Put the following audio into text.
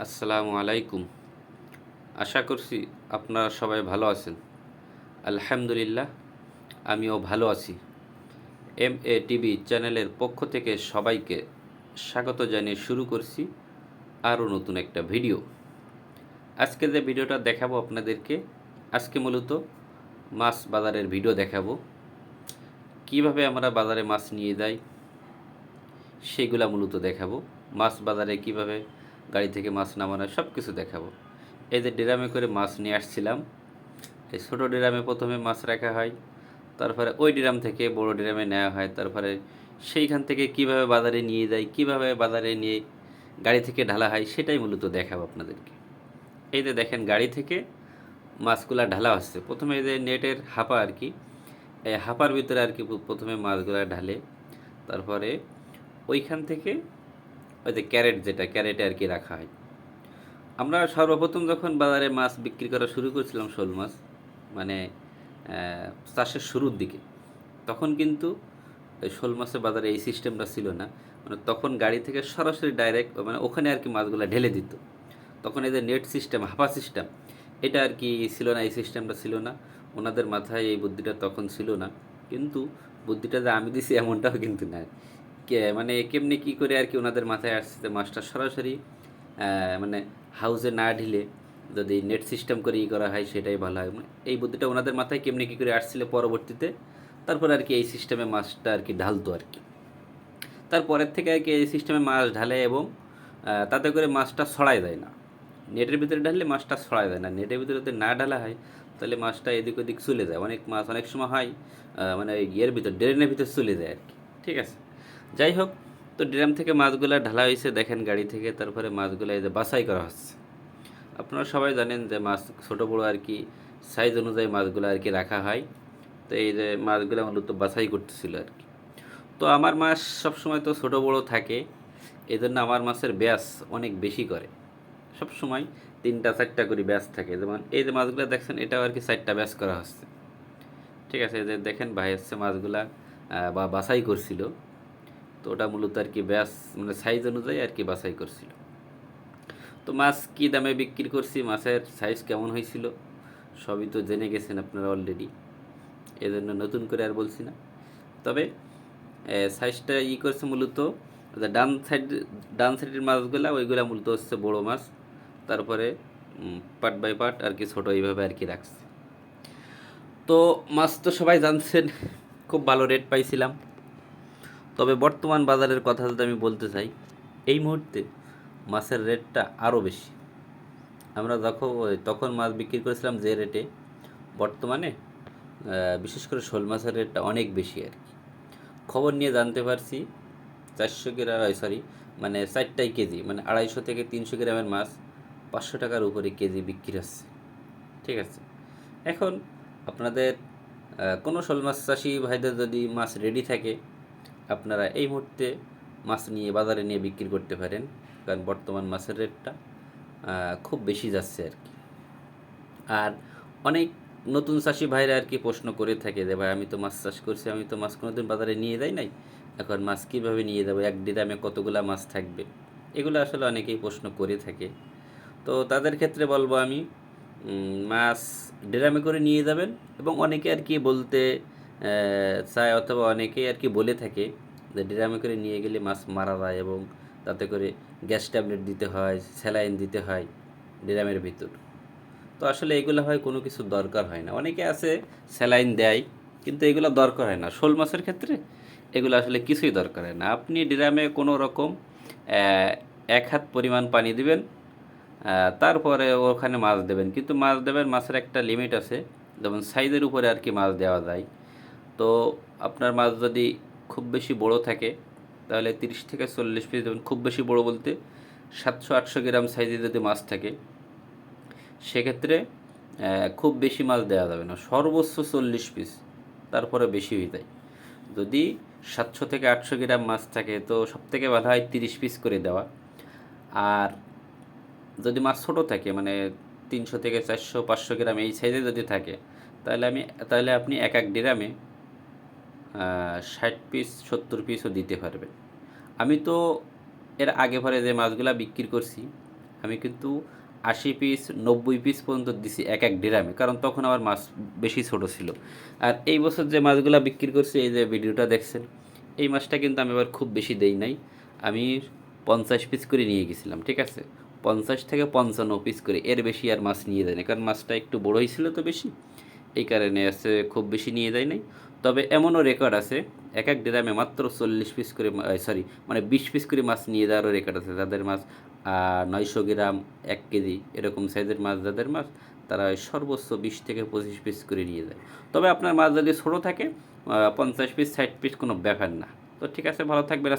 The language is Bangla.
আসসালামু আলাইকুম। আশা করছি আপনারা সবাই ভালো আছেন। আলহামদুলিল্লাহ, আমিও ভালো আছি। এম এ টিভি চ্যানেলের পক্ষ থেকে সবাইকে স্বাগত জানিয়ে শুরু করছি আরও নতুন একটা ভিডিও। আজকে যে ভিডিওটা দেখাবো আপনাদেরকে, আজকে মূলত মাছ বাজারের ভিডিও দেখাবো। কীভাবে আমরা বাজারে মাছ নিয়ে যাই, সেগুলা মূলত দেখাবো। মাছ বাজারে কীভাবে গাড়ি থেকে মাছ নামানো সব কিছু দেখাবো। এই যে ড্রামে করে মাছ নিয়ে আসছিলাম, এই ছোটো ড্রামে প্রথমে মাছ রাখা হয়, তারপরে ওই ড্রাম থেকে বড় ড্রামে নেওয়া হয়, তারপরে সেইখান থেকে কীভাবে বাজারে নিয়ে যায়, কীভাবে বাজারে নিয়ে গাড়ি থেকে ঢালা হয়, সেটাই মূলত দেখাবো আপনাদেরকে। এই যে দেখেন গাড়ি থেকে মাছগুলা ঢালা হচ্ছে। প্রথমে এই যে নেটের হাপা আর কি, এই হাপার ভিতরে আর কি প্রথমে মাছগুলা ঢালে, তারপরে ওইখান থেকে ওই যে ক্যারেট যেটা, ক্যারেটে আর কি রাখা হয়। আমরা সর্বপ্রথম যখন বাজারে মাছ বিক্রি করা শুরু করেছিলাম শোল মাছ মানে চাষের শুরুর দিকে, তখন কিন্তু ওই শোল মাছের বাজারে এই সিস্টেমটা ছিল না। মানে তখন গাড়ি থেকে সরাসরি ডাইরেক্ট মানে ওখানে আর কি মাছগুলো ঢেলে দিত। তখন এই যে নেট সিস্টেম হাফা সিস্টেম এটা আর কি ছিল না, এই সিস্টেমটা ছিল না। ওনাদের মাথায় এই বুদ্ধিটা তখন ছিল না। কিন্তু বুদ্ধিটা যে আমি দিছি এমনটাও কিন্তু না মানে কেমনি কী করে আর কি ওনাদের মাথায় আসছে মাছটা সরাসরি মানে হাউসে না ঢিলে যদি নেট সিস্টেম করে ই করা হয় সেটাই ভালো হয়। মানে এই বুদ্ধিটা ওনাদের মাথায় কেমনি কী করে আসছিল পরবর্তীতে, তারপর আর কি এই সিস্টেমে মাছটা আর কি ঢালতো আর কি। তারপরের থেকে আর কি এই সিস্টেমে মাছ ঢালে এবং তাতে করে মাছটা ছড়ায় দেয় না। নেটের ভিতরে ঢাললে মাছটা ছড়ায় দেয় না। নেটের ভিতরে যদি না ঢালা হয়, তাহলে মাছটা এদিক ওদিক চলে যায়। অনেক মাছ অনেক সময় হয় মানে ইয়ের ভিতর ড্রেনের ভিতর চলে যায় আর কি। ঠিক আছে? যাই হোক, তো ড্রাম থেকে মাছগুলো ঢালা হয়েছে দেখেন গাড়ি থেকে, তারপরে মাছগুলো এই যে বাছাই করা হচ্ছে। আপনারা সবাই জানেন যে মাছ ছোটো বড়ো আর কি সাইজ অনুযায়ী মাছগুলো আর কি রাখা হয়। তো এই যে মাছগুলো মূলত বাছাই করতেছিল আর কি। তো আমার মাছ সবসময় তো ছোটো বড়ো থাকে এই জন্য আমার মাছের ব্যাস অনেক বেশি করে। সব সময় তিনটা, চারটা করে ব্যাস থাকে। যেমন এই যে মাছগুলো দেখছেন, এটাও আর কি চারটা ব্যাস করা হচ্ছে। ঠিক আছে, এই যে দেখেন ভাই হচ্ছে মাছগুলা বা বাছাই করছিল। তো ওটা মূলত আর কি ব্যাস মানে সাইজ অনুযায়ী আর কি বাছাই করছিল। তো মাছ কী দামে বিক্রি করছি, মাছের সাইজ কেমন হয়েছিল, সবই তো জেনে গেছেন আপনারা অলরেডি এজন্য নতুন করে আর বলছি না। তবে সাইজটা ই করছে মূলত ডান সাইড ডান সাইডের মাছগুলো, ওইগুলা মূলত হচ্ছে বড় মাছ। তারপরে পার্ট বাই পার্ট আর কি ছোটো এইভাবে আর কি রাখছে। তো মাছ তো সবাই জানছেন, খুব ভালো রেট পাইছিলাম। তবে বর্তমান বাজারের কথা যদি আমি বলতে চাই, এই মুহূর্তে মাছের রেটটা আরও বেশি। আমরা যখন, তখন মাছ বিক্রি করেছিলাম যে রেটে, বর্তমানে বিশেষ করে শোল মাছের রেটটা অনেক বেশি আর কি। খবর নিয়ে জানতে পারছি, চারশো গ্রাম সরি মানে চারটাই কেজি মানে আড়াইশো থেকে তিনশো গ্রামের মাছ পাঁচশো টাকার উপরে কেজি বিক্রি হচ্ছে। ঠিক আছে? এখন আপনাদের কোনো শোল মাছ চাষি ভাইদের যদি মাছ রেডি থাকে আপনারা এই মুহূর্তে মাছ নিয়ে বাজারে নিয়ে বিক্রি করতে পারেন, কারণ বর্তমান মাছের রেটটা খুব বেশি যাচ্ছে আর কি। আর অনেক নতুন চাষি ভাইরা আর কি প্রশ্ন করে থাকে যে, ভাই, আমি তো মাছ চাষ করছি, আমি তো মাছ কোনোদিন বাজারে নিয়ে যাই নাই। এখন মাছ কীভাবে নিয়ে যাব? এক ড্রামে কতগুলা মাছ থাকবে? এগুলো আসলে অনেকেই প্রশ্ন করে থাকে। তো তাদের ক্ষেত্রে বলব আমি মাছ ড্রামে করে নিয়ে যাবেন এবং অনেকে আর কি বলতে চায় অথবা অনেকেই আর কি বলে থাকে যে ড্রামে করে নিয়ে গেলে মাছ মারা যায় এবং তাতে করে গ্যাস ট্যাবলেট দিতে হয়, স্যালাইন দিতে হয় ড্রামের ভিতর। তো আসলে এগুলো হয় কোনো কিছু দরকার হয় না। অনেকে আছে স্যালাইন দেয় কিন্তু এগুলো দরকার হয় না। শোল মাছের ক্ষেত্রে এগুলো আসলে কিছুই দরকার হয় না। আপনি ড্রামে কোনো রকম এক হাত পরিমাণ পানি দিবেন তারপরে ওখানে মাছ দেবেন। কিন্তু মাছ দেবেন, মাছের একটা লিমিট আছে। যেমন সাইজের উপরে আর কি মাছ দেওয়া যায়। তো আপনার মাছ যদি খুব বেশি বড় থাকে, তাহলে তিরিশ থেকে চল্লিশ পিস দেবেন। খুব বেশি বড় বলতে সাতশো আটশো গ্রাম সাইজে যদি মাছ থাকে, সেক্ষেত্রে খুব বেশি মাছ দেওয়া যাবে না। সর্বোচ্চ চল্লিশ পিস, তারপরে বেশি হয়ে যায়। যদি সাতশো থেকে আটশো গ্রাম মাছ থাকে, তো সব থেকে ভালো হয় তিরিশ পিস করে দেওয়া। আর যদি মাছ ছোটো থাকে মানে তিনশো থেকে চারশো, পাঁচশো গ্রাম এই সাইজে যদি থাকে, তাহলে আমি, তাহলে আপনি এক এক ড্রামে ষাট পিস সত্তর পিসও দিতে পারবেন আমি তো এর আগে পরে যে মাছগুলা বিক্রি করছি, আমি কিন্তু আশি পিস নব্বই পিস পর্যন্ত দিছি এক এক ড্রামে কারণ তখন আমার মাছ বেশি ছোট ছিল। আর এই বছর যে মাছগুলো বিক্রি করছি, এই যে ভিডিওটা দেখছেন, এই মাছটা কিন্তু আমি আবার খুব বেশি দেই নাই। আমি পঞ্চাশ পিস করে নিয়ে গেছিলাম, ঠিক আছে? পঞ্চাশ থেকে পঞ্চান্ন পিস করে, এর বেশি আর মাছ নিয়ে দেয় না কারণ মাছটা একটু বড় হয়েছিল তো বেশি। এই কারণে আছে, খুব বেশি নিয়ে যায় নাই। তবে এমনও রেকর্ড আছে, এক এক ড্রামে মাত্র চল্লিশ পিস করে সরি মানে বিশ পিস করে মাছ নিয়ে যাওয়ারও রেকর্ড আছে। যাদের মাছ নয়শো গ্রাম, এক কেজি, এরকম সাইজের মাছ, যাদের মাছ, তারা সর্বোচ্চ বিশ থেকে পঁচিশ পিস করে নিয়ে যায়। তবে আপনার মাছ যদি ছোটো থাকে পঞ্চাশ পিস ষাট পিস কোনো ব্যাপার না। তো ঠিক আছে, ভালো থাকবেন